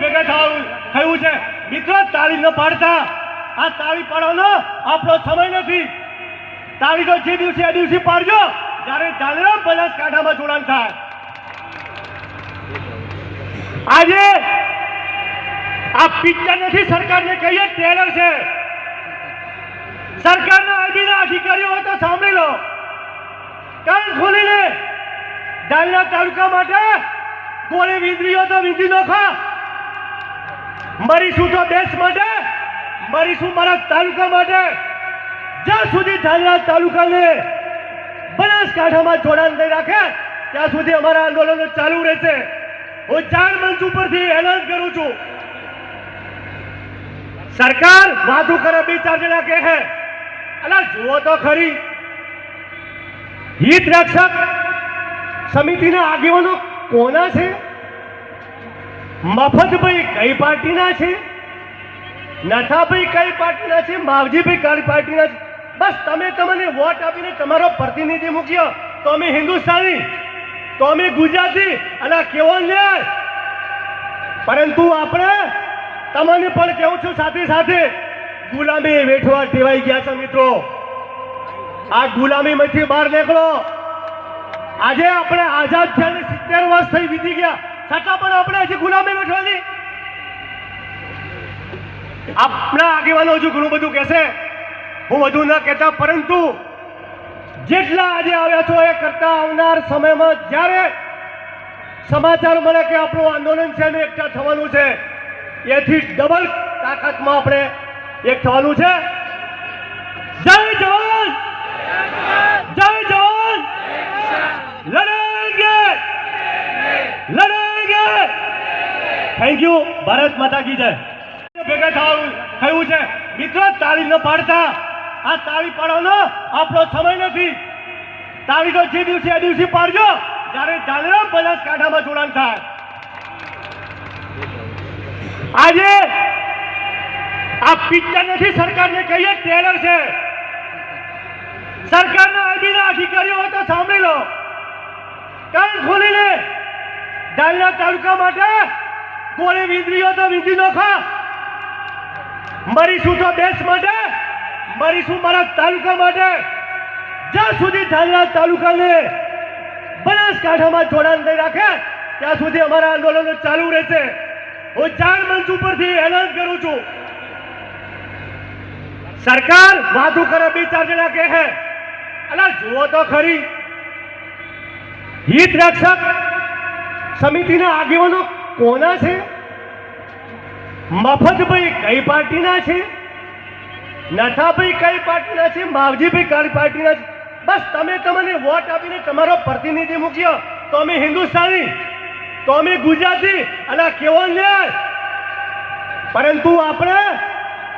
ભેગા થયું છે. મિત્રો તાળી ન પાડતા આ તાળી પાડવાનો આપણો સમય નથી. તાળી તો જે દિવસે આ દિવસે પાડજો. જ્યારે ધાનેરા બનાસકાંઠામાં જોડાણ થાય. આજે આ પિક્ચર નથી સરકારને કહીએ ટ્રેલર છે. સરકારના આઈબીના અધિકારીઓ હોય તો સાંભળી લો. કાન ખોલીને ડાલના તાલુકા માટે ગોળી વીંધળીઓ તો વીંધી નોખો. મરીશું તો દેશ માટે, મરીશું મારા તાલુકા માટે. જ્યાં સુધી ધાંગરા તાલુકાને બનાસકાંઠામાં જોડાણ નહીં રાખે, ત્યાં સુધી અમારા આંદોલનો ચાલુ રહેશે. હું ચાર મંચ ઉપરથી એલાન કરું છું. સરકાર વાતું કરે બી ચાર્જ રાખે હે અલા, જુઓ તો ખરી. હિત રક્ષક સમિતિના આગેવાનો કોના છે? મફતભાઈ કઈ પાર્ટીના છે? નથાભાઈ કઈ પાર્ટીના છે? માવજીભાઈ કઈ પાર્ટીના છે? બસ તમે તમને વોટ આપીને તમારો પ્રતિનિધિ મૂક્યો. તો અમે હિન્દુસ્તાની તો અમે ગુજરાતી અને કેવો ન્યાય પરંતુ આપણે તમને પણ કહું છું સાથે સાથે, ગુલામી વેઠવા ટેવાઈ ગયા છે મિત્રો. આ ગુલામીમાંથી બહાર નીકળો. આજે આપણે આઝાદ થયાને સિત્તેર વર્ષ થઈ વીતી ગયા. છતાં પણ આપણે હજી ગુલામી વેઠવાની આપણા આગેવાનો હજુ ઘણું બધું કહેશે. હું વધુ ન કહેતા, પરંતુ જેટલા આજે આવ્યા છો એ કરતા આવનાર સમયમાં જ્યારે સમાચાર મળે કે આપણું આંદોલન છે ને એકઠા થવાનું છે, એથી ડબલ તાકાતમાં આપણે એક થવાનું છે. જય જવાન જય જવાન લડેંગે લડેંગે થેન્ક યુ ભારત માતા કી જય. ભેગા થયું છે. મિત્રો, તાળી ન પાડતા. આ તાળી પાડવાનો આપણો સમય નથી. તાળી તો જે દિવસે આ દિવસે પાડજો. જ્યારે ધાનેરા બનાસકાંઠામાં જોડાણ થાય. આજે આ પિક્ચર નથી સરકારને કહીએ ટ્રેલર છે. સરકારના આઈબીના અધિકારીઓ હોય તો સાંભળી લો. કાન ખોલીને ડાંગરા તાલુકા માટે ગોળી વીંધળીઓ તો વીંધી નોખો મરીશું તો દેશ માટે, મરીશું મારા તાલુકા માટે. જ્યાં સુધી ધાંગરા તાલુકાને બનાસકાંઠામાં જોડાણ થઈ રાખે, ત્યાં સુધી અમારા આંદોલનો ચાલુ રહેશે. હું ચાર મંચ ઉપરથી એલાન કરું છું. સરકાર વાધુ કરે બી ચાર્જ રાખે હે અલા, જુઓ તો ખરી. હિત રક્ષક સમિતિના આગેવાનો કોના છે? મફતભાઈ કઈ પાર્ટીના છે? નથાભાઈ કઈ પાર્ટીના છે? માવજીભાઈ કઈ પાર્ટીના છે? બસ તમે તમને વોટ આપીને તમારો પ્રતિનિધિ મૂક્યો. તો અમે હિન્દુસ્તાની તો અમે ગુજરાતી અને કેવો ન્યાય પરંતુ આપણે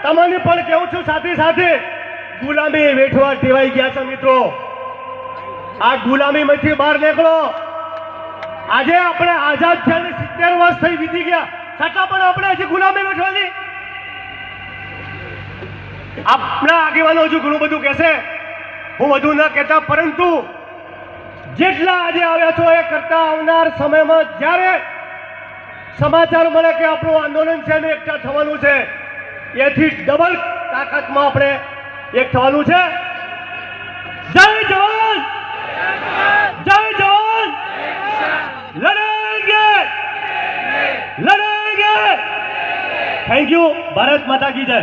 તમને પણ કહું છું સાથે સાથે, ગુલામી વેઠવા ટેવાઈ ગયા છે મિત્રો. આ ગુલામીમાંથી બહાર નીકળો. આજે આપણે આઝાદ થયાને સિત્તેર વર્ષ થઈ વીતી ગયા. છતાં પણ આપણે હજી ગુલામી બેઠવાની આપણા આગેવાનો હજુ ઘણું બધું કહેશે. હું વધુ ના કહેતા, પરંતુ જેટલા આજે આવ્યા છો એ કરતા આવનાર સમયમાં જ્યારે સમાચાર મળે કે આપણું આંદોલન છે ને એકઠા થવાનું છે, એથી ડબલ તાકાતમાં આપણે એક થવાનું છે. જય જવાન! જય થેન્ક યુ ભારત માતા કી જય